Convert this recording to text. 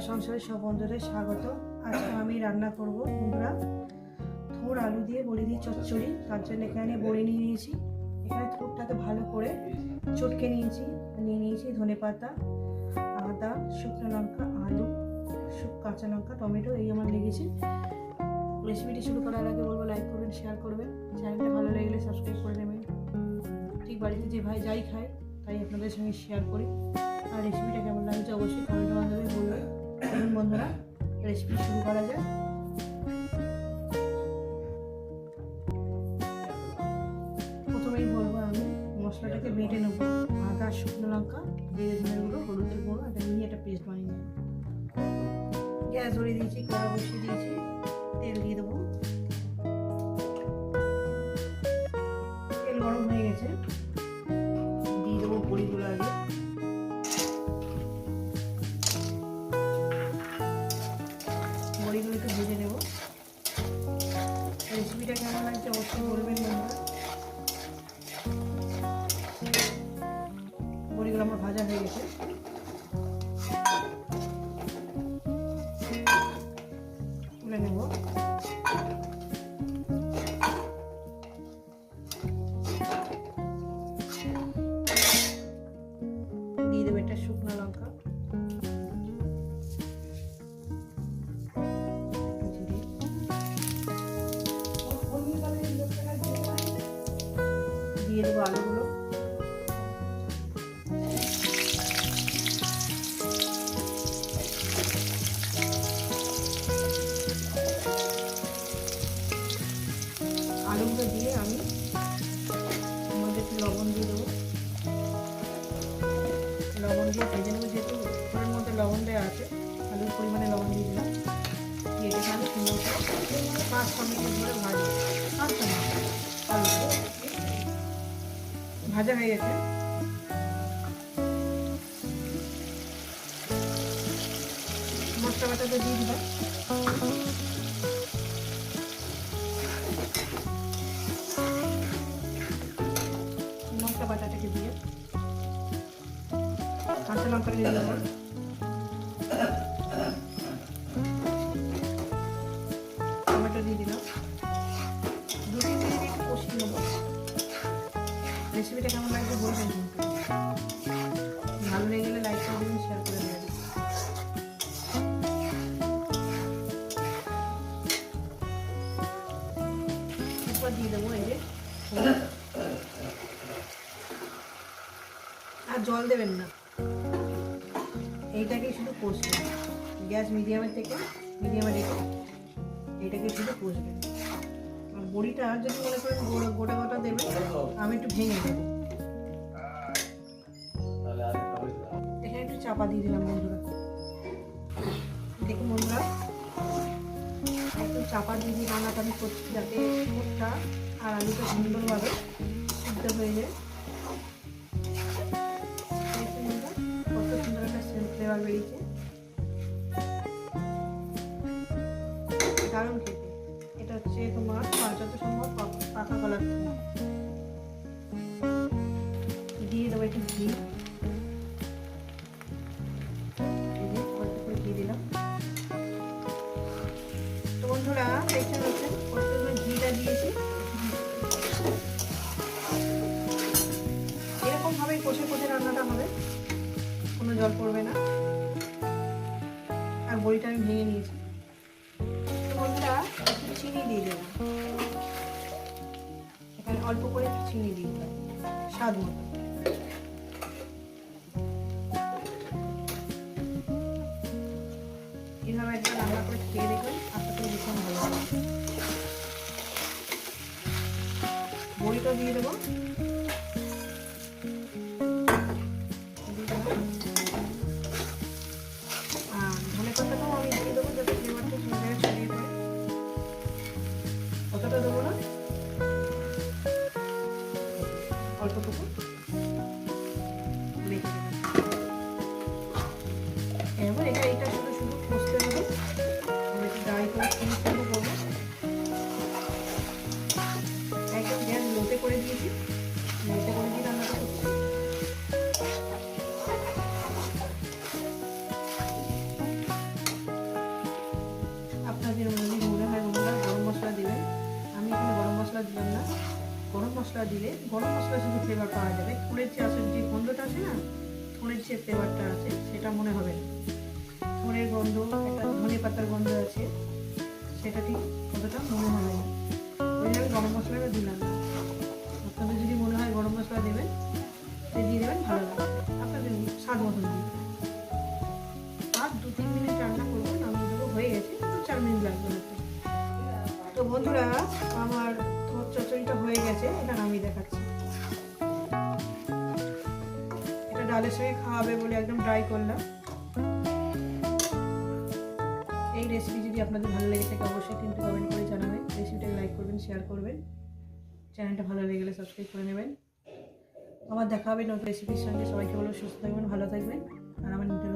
আমার সংসারের সব বন্ধুদের স্বাগত। আজকে আমি রান্না করব বন্ধুরা থোর আলু দিয়ে বড়ি দিয়ে চচ্চড়ি। তার জন্য এখানে বড়ি নিয়ে নিয়েছি। এখানে থোরটাকে ভালো করে চটকে নিয়েছি। নিয়ে নিয়েছি ধনে পাতা, আদা, শুকনো লঙ্কা, আলু কাঁচা লঙ্কা, টমেটো, এই আমার লেগেছে। রেসিপিটি শুরু করার আগে বলব লাইক করবেন শেয়ার করবেন। চ্যানেলটা ভালো লাগলে সাবস্ক্রাইব করে নেবেন। ঠিক বাড়িতে যে ভাই যাই খায়, তাই আপনাদের সঙ্গে শেয়ার করি। আর রেসিপিটা কেমন লাগছে অবশ্যই কমেন্টের মাধ্যমে বলবেন। বন্ধুরা রেসিপি শুরু করা যায় প্রথমেই বলব আমি, মশলাটাকে বেটে নেব। আদা, শুকনো লঙ্কা জিরে ধনে গুঁড়ো, হলুদের গুঁড়ো এটা নিয়ে একটা পেস্ট বানিয়ে নেব। গ্যাস ধরিয়ে দিয়েছি, কড়া বসিয়ে দিয়েছি, তেল দিয়ে দেবো। তেল গরম হয়ে গেছে। দিয়ে দেবো বড়িগুলো আগে। নেব। দিয়ে দেবো শুকনো লঙ্কা। দিয়ে দেবো আলুগুলো দিয়ে ভেজে নেব যেহেতু ওর মধ্যে লবণ দেওয়া আছে আলুর পরিমাণে লবণ দিয়ে দিলাম। দিয়ে এটাকে আমি সুন্দর করে পাঁচ ছ মিনিট ধরে ভাজি পাঁচ ছ আলুগুলো ভাজা হয়ে গেছে। মশলা বাটাটা দিয়ে দিলাম। কাঁচা লঙ্কা দিয়ে টমেটো দিয়ে দিলাম দু তিন মিনিট একটু কষিয়ে রেসিপিটা কেমন লাগবে বলবেন ভালো লেগে গেলে লাইক করে দেবেন শেয়ার করে দেবেন দিয়ে দেবো আর জল দেবেন না এইটাকে শুধু কষবেন গ্যাস মিডিয়ামের থেকে মিডিয়ামে রেখে এইটাকে শুধু কষবেন আর বড়িটা যদি মনে করেন গোটা গোটা দেবেন, আমি একটু ভেঙে দেবো এখানে একটু চাপা দিয়ে দিলাম বন্ধুরা। দেখুন বন্ধুরা, একটু চাপা দিয়ে দিয়ে রান্নাটা আমি করছি যাতে ভোটটা আর আলুটা সুন্দরভাবে সিদ্ধ হয়ে যায়। খেতে এটা হচ্ছে তোমার যত সম্ভব দিয়ে দেবো একটু ঘি। দিলাম। তো বন্ধুরা, দেখতে ঘিটা দিয়েছি। এরকম ভাবে কষে কষে রান্নাটা হবে। কোনো জল পড়বে না। বড়িটা আমি ভেঙে নিয়েছি। চিনি দিয়ে দেবো। এখানে অল্প করে চিনি দিয়ে দিলাম স্বাদ মতো। এইভাবে রান্না করে খেয়ে দেখবেন আশা করি ভীষণ ভালো বড়িটা দিয়ে দেবো। দিলে, গরম মশলা শুধু ফ্লেভার পাওয়া যাবে। থোড়ের যে আসলে যে গন্ধটা আছে না থোড়ের যে ফ্লেভারটা আছে, সেটা মনে হবে না। থোড়ের গন্ধ, একটা ধনে পাতার গন্ধ আছে, সেটা ঠিক অতটা মনে হবে না। গরম মশলাটা দিলাম। না আপনাদের যদি মনে হয় গরম মশলা দেবেন সে দিয়ে দেবেন, ভালো লাগবে। আপনাদের স্বাদ মতন দিয়ে আর দু তিন মিনিট রান্না করব, নামিয়ে হয়ে গেছে। চার মিনিট লাগবে তো বন্ধুরা, আমার চচড়িটা হয়ে গেছে এটা নামিয়ে দেখাচ্ছি। এটা ডালের সঙ্গে খাওয়াবে বলে একদম ড্রাই করলাম। এই রেসিপি যদি আপনাদের ভালো লেগে থাকে, অবশ্যই কিন্তু কমেন্ট করে জানাবেন। রেসিপিটাকে লাইক করবেন শেয়ার করবেন। চ্যানেলটা ভালো লেগে গেলে সাবস্ক্রাইব করে নেবেন। আবার দেখা হবে নতুন রেসিপির সঙ্গে। সবাইকে বলব সুস্থ থাকবেন, ভালো থাকবেন। আর আমার নতুন